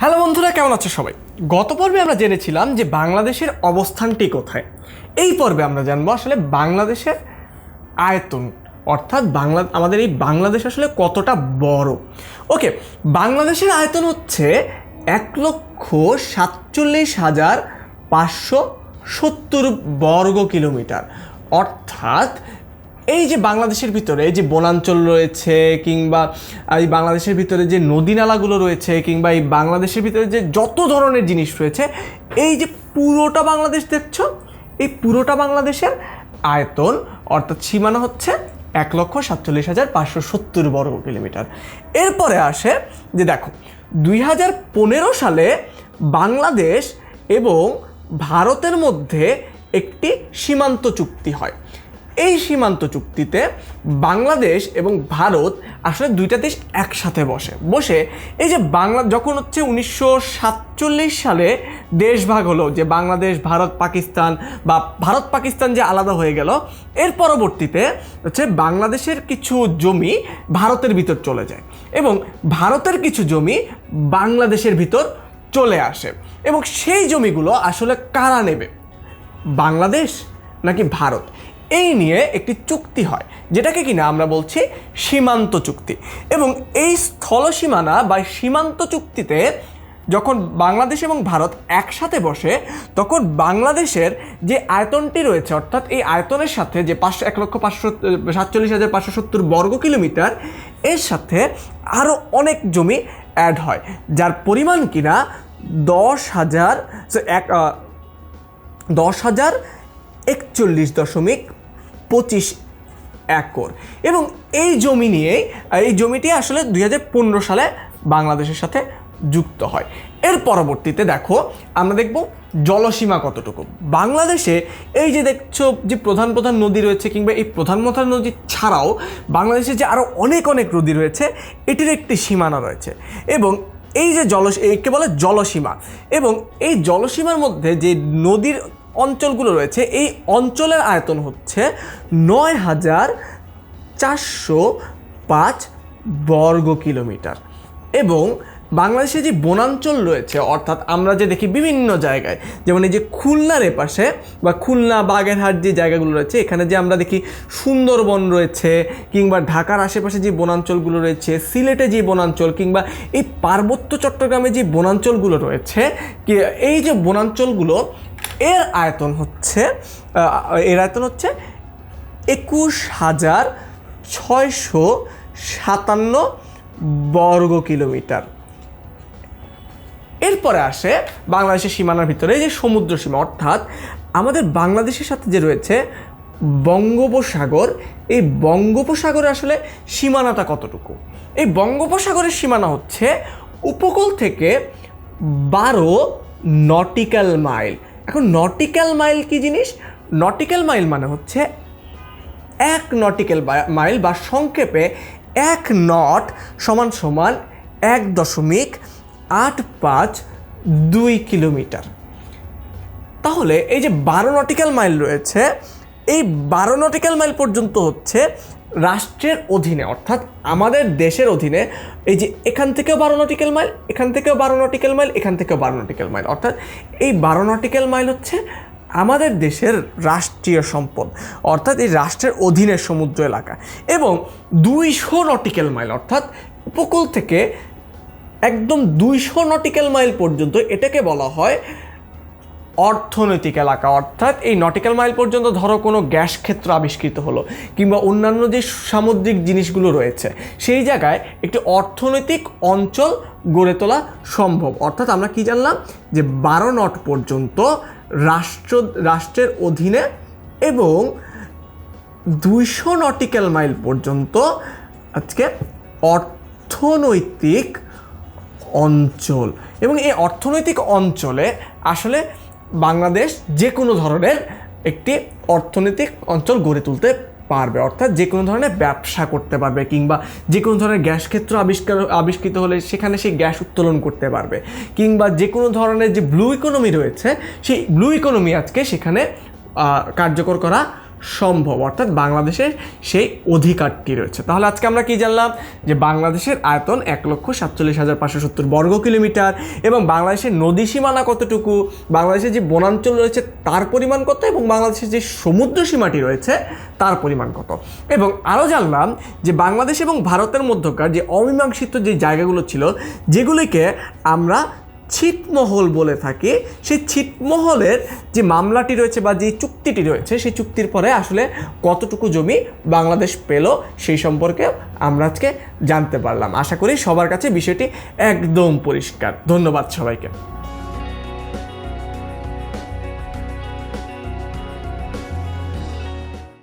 Hello বন্ধুরা, কেমন আছো সবাই? গত পর্বে আমরা জেনেছিলাম যে বাংলাদেশের অবস্থানটি কোথায়। এই পর্বে আমরা জানব আসলে বাংলাদেশের আয়তন, অর্থাৎ বাংলা আমাদের এই বাংলাদেশ আসলে কতটা বড়। ওকে, বাংলাদেশের আয়তন হচ্ছে এক লক্ষ সাতচল্লিশ হাজার পাঁচশো সত্তর বর্গ কিলোমিটার। অর্থাৎ এই যে বাংলাদেশের ভিতরে যে বনাঞ্চল রয়েছে কিংবা এই বাংলাদেশের ভিতরে যে নদী নালাগুলো রয়েছে কিংবা এই বাংলাদেশের ভিতরে যে যত ধরনের জিনিস রয়েছে, এই যে পুরোটা বাংলাদেশ দেখছ? এই পুরোটা বাংলাদেশের আয়তন অর্থাৎ সীমানা হচ্ছে এক লক্ষ সাতচল্লিশ হাজার পাঁচশো সত্তর বর্গ কিলোমিটার। এরপরে আসে যে দেখো, দুই হাজার পনেরো সালে বাংলাদেশ এবং ভারতের মধ্যে একটি সীমান্ত চুক্তি হয়। এই সীমান্ত চুক্তিতে বাংলাদেশ এবং ভারত আসলে দুইটা দেশ একসাথে বসে। বসে এই যে বাংলা যখন হচ্ছে উনিশশো সাতচল্লিশ সালে দেশ ভাগ হলো যে বাংলাদেশ, ভারত, পাকিস্তান বা ভারত, পাকিস্তান যে আলাদা হয়ে গেল, এর পরবর্তীতে হচ্ছে বাংলাদেশের কিছু জমি ভারতের ভিতর চলে যায় এবং ভারতের কিছু জমি বাংলাদেশের ভিতর চলে আসে এবং সেই জমিগুলো আসলে কারা নেবে? বাংলাদেশ নাকি ভারত? এই নিয়ে একটি চুক্তি হয়, যেটাকে কিনা আমরা বলছি সীমান্ত চুক্তি। এবং এই স্থল সীমানা বা সীমান্ত চুক্তিতে যখন বাংলাদেশ এবং ভারত একসাথে বসে, তখন বাংলাদেশের যে আয়তনটি রয়েছে, অর্থাৎ এই আয়তনের সাথে যে পাঁচশো, এক লক্ষ পাঁচশো, সাতচল্লিশ হাজার পাঁচশো সত্তর বর্গ কিলোমিটার, এর সাথে আরও অনেক জমি অ্যাড হয়, যার পরিমাণ কিনা দশ হাজার এক দশ হাজার একচল্লিশ দশমিক পঁচিশ একর। এবং এই জমি নিয়েই এই জমিটি আসলে দু হাজার পনেরো সালে বাংলাদেশের সাথে যুক্ত হয়। এর পরবর্তীতে দেখো, আমরা দেখব জলসীমা কতটুকু। বাংলাদেশে এই যে দেখছ যে প্রধান প্রধান নদী রয়েছে কিংবা এই প্রধান প্রধান নদী ছাড়াও বাংলাদেশে যে আরও অনেক অনেক নদী রয়েছে, এটির একটি সীমানা রয়েছে। এবং এই যে জল একে বলে জলসীমা। এবং এই জলসীমার মধ্যে যে নদীর অঞ্চলগুলো রয়েছে। এই অঞ্চলের আয়তন হচ্ছে নয় হাজার চারশো পাঁচ বর্গ কিলোমিটার। এবং বাংলাদেশে যে বনাঞ্চল রয়েছে, অর্থাৎ আমরা যে দেখি বিভিন্ন জায়গায়, যেমন এই যে খুলনার এপাশে বা খুলনা, বাগেরহাট যে জায়গাগুলো রয়েছে, এখানে যে আমরা দেখি সুন্দরবন রয়েছে, কিংবা ঢাকার আশেপাশে যে বনাঞ্চলগুলো রয়েছে, সিলেটে যে বনাঞ্চল, কিংবা এই পার্বত্য চট্টগ্রামে যে বনাঞ্চলগুলো রয়েছে এই যে বনাঞ্চলগুলো এর আয়তন হচ্ছে এর আয়তন হচ্ছে একুশ হাজার ছয়শো সাতান্ন বর্গ কিলোমিটার। এরপরে আসে বাংলাদেশের সীমানার ভিতরে যে সমুদ্র সীমা, অর্থাৎ আমাদের বাংলাদেশের সাথে যে রয়েছে বঙ্গোপসাগর, এই বঙ্গোপসাগরে আসলে সীমানাটা কতটুকু? এই বঙ্গোপসাগরের সীমানা হচ্ছে উপকূল থেকে বারো নটিক্যাল মাইল। এখন নটিক্যাল মাইল কি জিনিস? নটিক্যাল মাইল মানে হচ্ছে এক নটিক্যাল মাইল বা সংক্ষেপে এক নট সমান সমান এক দশমিক আট পাঁচ দুই কিলোমিটার। তাহলে এই যে বারো নটিক্যাল মাইল রয়েছে, এই বারো নটিক্যাল মাইল পর্যন্ত হচ্ছে রাষ্ট্রের অধীনে, অর্থাৎ আমাদের দেশের অধীনে, এই যে এখান থেকেও বারো নটিক্যাল মাইল, এখান থেকেও বারো নটিক্যাল মাইল, এখান থেকেও বারো নটিক্যাল মাইল। অর্থাৎ এই বারো নটিক্যাল মাইল হচ্ছে আমাদের দেশের রাষ্ট্রীয় সম্পদ, অর্থাৎ এই রাষ্ট্রের অধীনে সমুদ্র এলাকা। এবং দুইশো নটিক্যাল মাইল, অর্থাৎ উপকূল থেকে একদম দুইশো নটিক্যাল মাইল পর্যন্ত এটাকে বলা হয় অর্থনৈতিক এলাকা। অর্থাৎ এই নটিক্যাল মাইল পর্যন্ত ধরো কোনো গ্যাস ক্ষেত্র আবিষ্কৃত হলো কিংবা অন্যান্য যে সামুদ্রিক জিনিসগুলো রয়েছে, সেই জায়গায় একটি অর্থনৈতিক অঞ্চল গড়ে তোলা সম্ভব। অর্থাৎ আমরা কি জানলাম? যে বারো নট পর্যন্ত রাষ্ট্র, রাষ্ট্রের অধীনে এবং দুইশো নটিক্যাল মাইল পর্যন্ত আজকে অর্থনৈতিক অঞ্চল। এবং এই অর্থনৈতিক অঞ্চলে আসলে বাংলাদেশ যে কোনো ধরনের একটি অর্থনৈতিক অঞ্চল গড়ে তুলতে পারবে। অর্থাৎ যে কোনো ধরনের ব্যবসা করতে পারবে কিংবা যে কোনো ধরনের গ্যাস ক্ষেত্র আবিষ্কার, আবিষ্কৃত হলে সেখানে সেই গ্যাস উত্তোলন করতে পারবে। কিংবা যে কোনো ধরনের যে ব্লু ইকোনমি রয়েছে, সেই ব্লু ইকোনমি আজকে সেখানে কার্যকর করা সম্ভব, অর্থাৎ বাংলাদেশের সেই অধিকারটি রয়েছে। তাহলে আজকে আমরা কি জানলাম? যে বাংলাদেশের আয়তন এক লক্ষ সাতচল্লিশ হাজার পাঁচশো সত্তর বর্গ কিলোমিটার এবং বাংলাদেশের নদী সীমানা কতটুকু? বাংলাদেশের যে বনাঞ্চল রয়েছে তার পরিমাণ কত এবং বাংলাদেশের যে সমুদ্র সীমাটি রয়েছে তার পরিমাণ কত? এবং আরও জানলাম যে বাংলাদেশ এবং ভারতের মধ্যকার যে অমীমাংসিত যে জায়গাগুলো ছিল, যেগুলিকে আমরা ছিটমহল বলে থাকি। সেই ছিটমহলের যে মামলাটি রয়েছে বা যে চুক্তিটি রয়েছে, সেই চুক্তির পরে আসলে কতটুকু জমি বাংলাদেশ পেল, সেই সম্পর্কে আমরা আজকে জানতে পারলাম। আশা করি সবার কাছে বিষয়টি একদম পরিষ্কার। ধন্যবাদ সবাইকে।